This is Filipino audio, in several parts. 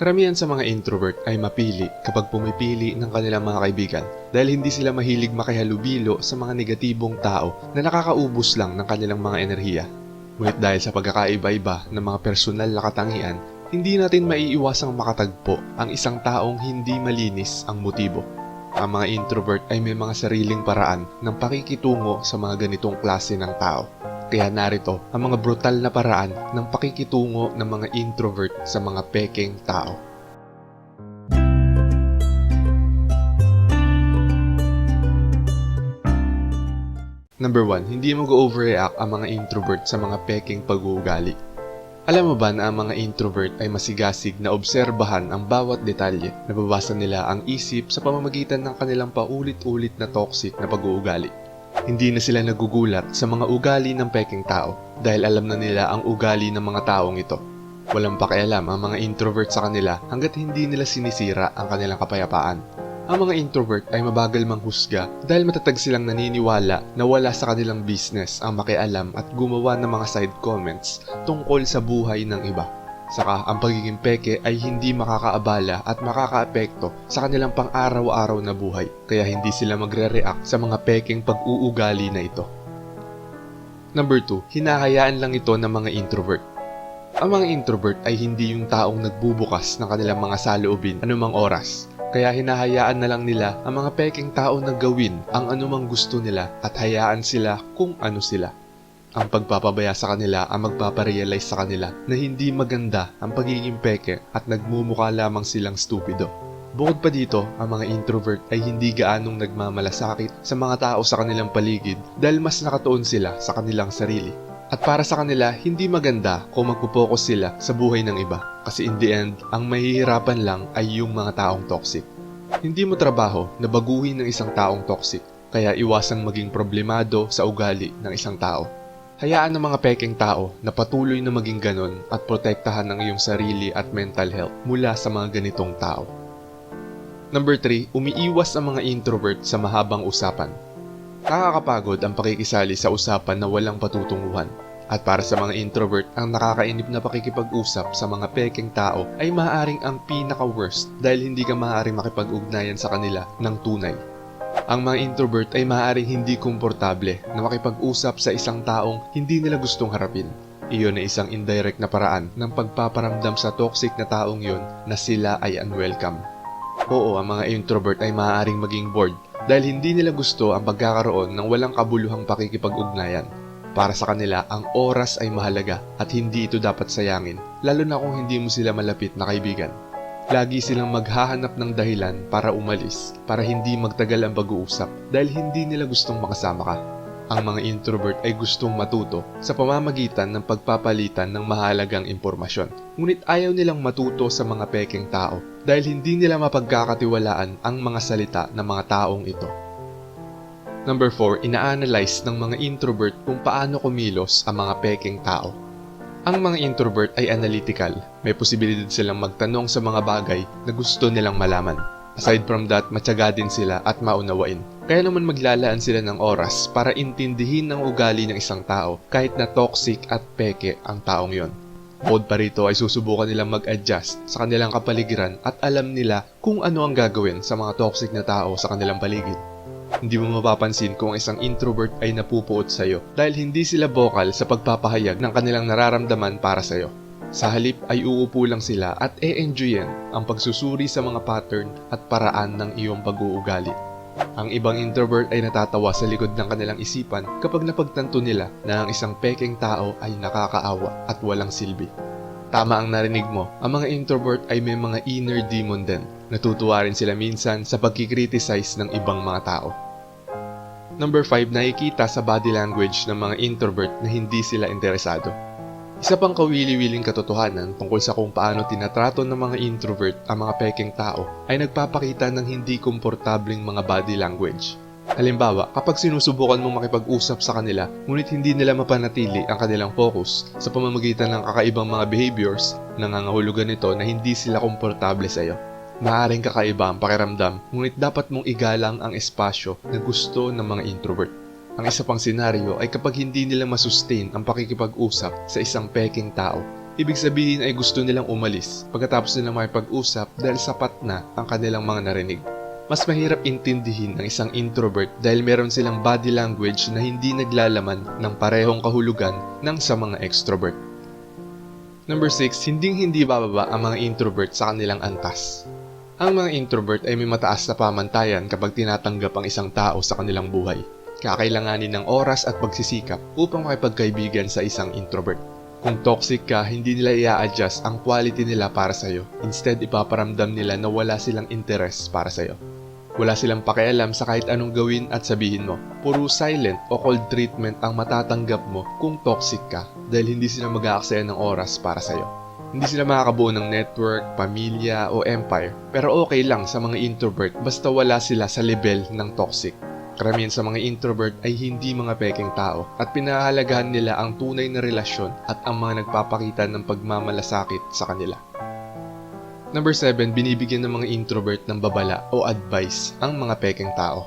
Karamihan sa mga introvert ay mapili kapag pumipili ng kanilang mga kaibigan dahil hindi sila mahilig makihalubilo sa mga negatibong tao na nakakaubos lang ng kanilang mga enerhiya. Ngunit dahil sa pagkakaiba-iba ng mga personal na katangian, hindi natin maiiwasang makatagpo ang isang taong hindi malinis ang motibo. Ang mga introvert ay may mga sariling paraan ng pakikitungo sa mga ganitong klase ng tao. Kaya narito ang mga brutal na paraan ng pakikitungo ng mga introvert sa mga pekeng tao. Number 1, hindi mag-overreact ang mga introvert sa mga pekeng pag-uugali. Alam mo ba na ang mga introvert ay masigasig na obserbahan ang bawat detalye, nababasa nila ang isip sa pamamagitan ng kanilang paulit-ulit na toxic na pag-uugali. Hindi na sila nagugulat sa mga ugali ng peking tao dahil alam na nila ang ugali ng mga taong ito. Walang pakialam ang mga introvert sa kanila hanggat hindi nila sinisira ang kanilang kapayapaan. Ang mga introvert ay mabagal manghusga dahil matatag silang naniniwala na wala sa kanilang business ang makialam at gumawa ng mga side comments tungkol sa buhay ng iba. Saka ang pagiging peke ay hindi makakaabala at makakaapekto sa kanilang pang-araw-araw na buhay kaya hindi sila magre-react sa mga pekeng pag-uugali na ito. Number 2, hinahayaan lang ito ng mga introvert. Ang mga introvert ay hindi yung taong nagbubukas ng kanilang mga saloobin anumang oras. Kaya hinahayaan na lang nila ang mga peking tao na gawin ang anumang gusto nila at hayaan sila kung ano sila. Ang pagpapabaya sa kanila ang magpaparealize sa kanila na hindi maganda ang pagiging peke at nagmumukha lamang silang stupido. Bukod pa dito, ang mga introvert ay hindi gaanong nagmamalasakit sa mga tao sa kanilang paligid dahil mas nakatuon sila sa kanilang sarili. At para sa kanila, hindi maganda kung magpupokus sila sa buhay ng iba kasi in the end, ang mahihirapan lang ay yung mga taong toxic. Hindi mo trabaho na baguhin ng isang taong toxic, kaya iwasang maging problemado sa ugali ng isang tao. Hayaan ng mga peking tao na patuloy na maging ganon at protektahan ang iyong sarili at mental health mula sa mga ganitong tao. Number 3, umiiwas ang mga introvert sa mahabang usapan. Nakakapagod ang pakikisali sa usapan na walang patutunguhan. At para sa mga introvert, ang nakakainip na pakikipag-usap sa mga pekeng tao ay maaaring ang pinaka-worst dahil hindi ka maaaring makipag-ugnayan sa kanila ng tunay. Ang mga introvert ay maaaring hindi komportable na makipag-usap sa isang taong hindi nila gustong harapin. Iyon ay isang indirect na paraan ng pagpaparamdam sa toxic na taong yon na sila ay unwelcome. Oo, ang mga introvert ay maaaring maging bored dahil hindi nila gusto ang pagkakaroon ng walang kabuluhang pakikipag-ugnayan. Para sa kanila, ang oras ay mahalaga at hindi ito dapat sayangin, lalo na kung hindi mo sila malapit na kaibigan. Lagi silang maghahanap ng dahilan para umalis, para hindi magtagal ang pag-uusap dahil hindi nila gustong makasama ka. Ang mga introvert ay gustong matuto sa pamamagitan ng pagpapalitan ng mahalagang impormasyon. Ngunit ayaw nilang matuto sa mga pekeng tao dahil hindi nila mapagkakatiwalaan ang mga salita ng mga taong ito. Number 4, ina-analyze ng mga introvert kung paano kumilos ang mga pekeng tao. Ang mga introvert ay analytical. May posibilidad silang magtanong sa mga bagay na gusto nilang malaman. Aside from that, matyaga din sila at maunawain. Kaya naman maglalaan sila ng oras para intindihin ang ugali ng isang tao kahit na toxic at peke ang taong yon. Bukod pa rito ay susubukan nilang mag-adjust sa kanilang kapaligiran at alam nila kung ano ang gagawin sa mga toxic na tao sa kanilang paligid. Hindi mo mapapansin kung isang introvert ay napupuot sa'yo dahil hindi sila vocal sa pagpapahayag ng kanilang nararamdaman para sa'yo. Sa halip ay uupo lang sila at e-enjoyin ang pagsusuri sa mga pattern at paraan ng iyong pag-uugali. Ang ibang introvert ay natatawa sa likod ng kanilang isipan kapag napagtanto nila na ang isang pekeng tao ay nakakaawa at walang silbi. Tama ang narinig mo, ang mga introvert ay may mga inner demon din. Natutuwa rin sila minsan sa pagkikriticize ng ibang mga tao. Number 5, nakikita sa body language ng mga introvert na hindi sila interesado. Isa pang kawili-wiling katotohanan tungkol sa kung paano tinatrato ng mga introvert ang mga pekeng tao ay nagpapakita ng hindi komportabling mga body language. Halimbawa, kapag sinusubukan mong makipag-usap sa kanila ngunit hindi nila mapanatili ang kanilang focus sa pamamagitan ng kakaibang mga behaviors, nangangahulugan nito na hindi sila komportable sa iyo. Maaring kakaiba ang pakiramdam ngunit dapat mong igalang ang espasyo na gusto ng mga introvert. Ang isa pang senaryo ay kapag hindi nila masustain ang pakikipag-usap sa isang peking tao Ibig sabihin ay gusto nilang umalis pagkatapos nilang makipag-usap dahil sapat na ang kanilang mga narinig. Mas mahirap intindihin ng isang introvert dahil meron silang body language na hindi naglalaman ng parehong kahulugan ng sa mga extrovert. Number 6, hinding hindi bababa ang mga introvert sa kanilang antas. Ang mga introvert ay may mataas na pamantayan kapag tinatanggap ang isang tao sa kanilang buhay. Kakailanganin ng oras at pagsisikap upang makipagkaibigan sa isang introvert. Kung toxic ka, hindi nila i-adjust ang quality nila para sa'yo. Instead, ipaparamdam nila na wala silang interest para sa'yo. Wala silang pakialam sa kahit anong gawin at sabihin mo. Puro silent o cold treatment ang matatanggap mo kung toxic ka dahil hindi sila mag-aaksaya ng oras para sa'yo. Hindi sila makakabuo ng network, pamilya o empire. Pero okay lang sa mga introvert basta wala sila sa level ng toxic. Karamihan sa mga introvert ay hindi mga peking tao at pinahahalagahan nila ang tunay na relasyon at ang mga nagpapakita ng pagmamalasakit sa kanila. Number 7, binibigyan ng mga introvert ng babala o advice ang mga peking tao.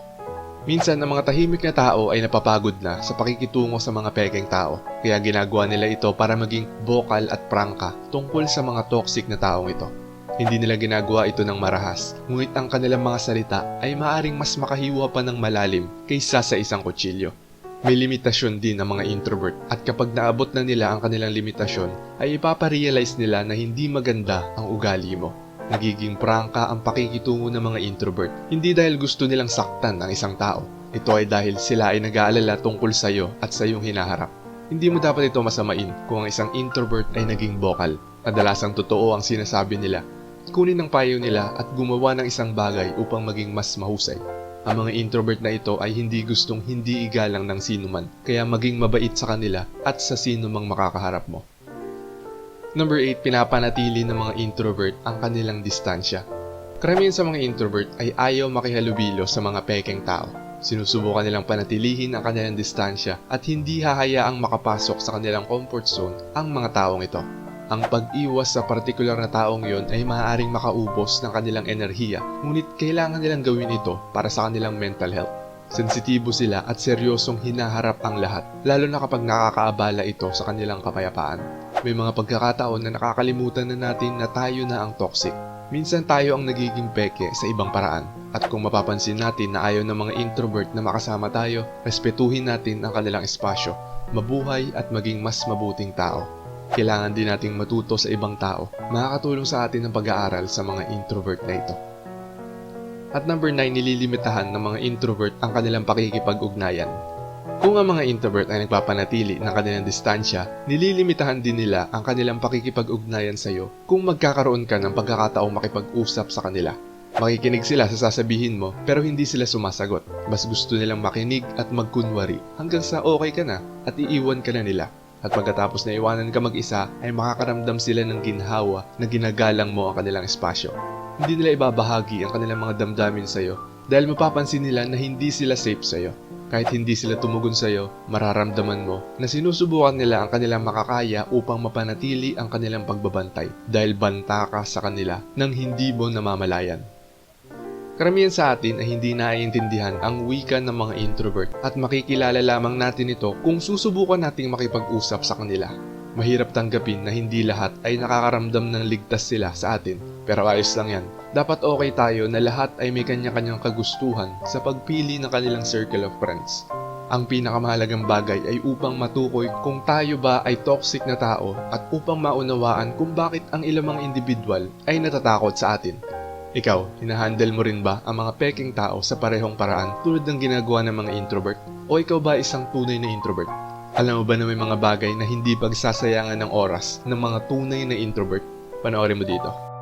Minsan, ang mga tahimik na tao ay napapagod na sa pakikitungo sa mga peking tao, kaya ginagawa nila ito para maging vocal at prangka tungkol sa mga toxic na taong ito. Hindi nila ginagawa ito ng marahas, ngunit ang kanilang mga salita ay maaring mas makahiwa pa ng malalim kaysa sa isang kutsilyo. May limitasyon din ang mga introvert at kapag naabot na nila ang kanilang limitasyon ay ipaparealize nila na hindi maganda ang ugali mo. Nagiging prangka ang pakikitungo ng mga introvert, hindi dahil gusto nilang saktan ang isang tao. Ito ay dahil sila ay nag-aalala tungkol sa iyo at sa iyong hinaharap. Hindi mo dapat ito masamain kung ang isang introvert ay naging vocal. Kadalasang totoo ang sinasabi nila. Kunin ang payo nila at gumawa ng isang bagay upang maging mas mahusay. Ang mga introvert na ito ay hindi gustong hindi igalang ng sinuman, kaya maging mabait sa kanila at sa sino mang makakaharap mo. Number 8, pinapanatili ng mga introvert ang kanilang distansya. Karamihan sa mga introvert ay ayaw makihalubilo sa mga pekeng tao. Sinusubukan nilang panatilihin ang kanilang distansya at hindi hahayaang makapasok sa kanilang comfort zone ang mga taong ito. Ang pag-iwas sa partikular na taong yon ay maaaring makaubos ng kanilang enerhiya, ngunit kailangan nilang gawin ito para sa kanilang mental health. Sensitibo sila at seryosong hinaharap ang lahat, lalo na kapag nakakaabala ito sa kanilang kapayapaan. May mga pagkakataon na nakakalimutan na natin na tayo na ang toxic. Minsan tayo ang nagiging peke sa ibang paraan. At kung mapapansin natin na ayaw ng mga introvert na makasama tayo, respetuhin natin ang kanilang espasyo, mabuhay at maging mas mabuting tao. Kailangan din nating matuto sa ibang tao. Makakatulong sa atin ang pag-aaral sa mga introvert na ito. At number 9, nililimitahan ng mga introvert ang kanilang pakikipag-ugnayan. Kung ang mga introvert ay nagpapanatili ng kanilang distansya, nililimitahan din nila ang kanilang pakikipag-ugnayan sa iyo kung magkakaroon ka ng pagkakataong makipag-usap sa kanila. Makikinig sila sa sasabihin mo pero hindi sila sumasagot. Mas gusto nilang makinig at magkunwari hanggang sa okay ka na at iiwan ka na nila. At pagkatapos na iwanan ka mag-isa ay makakaramdam sila ng ginhawa na ginagalang mo ang kanilang espasyo. Hindi nila ibabahagi ang kanilang mga damdamin sa iyo dahil mapapansin nila na hindi sila safe sa iyo. Kahit hindi sila tumugon sa iyo, mararamdaman mo na sinusubukan nila ang kanilang makakaya upang mapanatili ang kanilang pagbabantay dahil banta ka sa kanila nang hindi mo namamalayan. Karamihan sa atin ay hindi naiintindihan ang wika ng mga introvert at makikilala lamang natin ito kung susubukan nating makipag-usap sa kanila. Mahirap tanggapin na hindi lahat ay nakakaramdam ng ligtas sila sa atin. Pero ayos lang yan. Dapat okay tayo na lahat ay may kanya-kanyang kagustuhan sa pagpili ng kanilang circle of friends. Ang pinakamahalagang bagay ay upang matukoy kung tayo ba ay toxic na tao at upang maunawaan kung bakit ang ilamang individual ay natatakot sa atin. Ikaw, hinahandle mo rin ba ang mga peking tao sa parehong paraan tulad ng ginagawa ng mga introvert? O ikaw ba isang tunay na introvert? Alam mo ba na may mga bagay na hindi pagsasayangan ng oras ng mga tunay na introvert? Panoorin mo dito.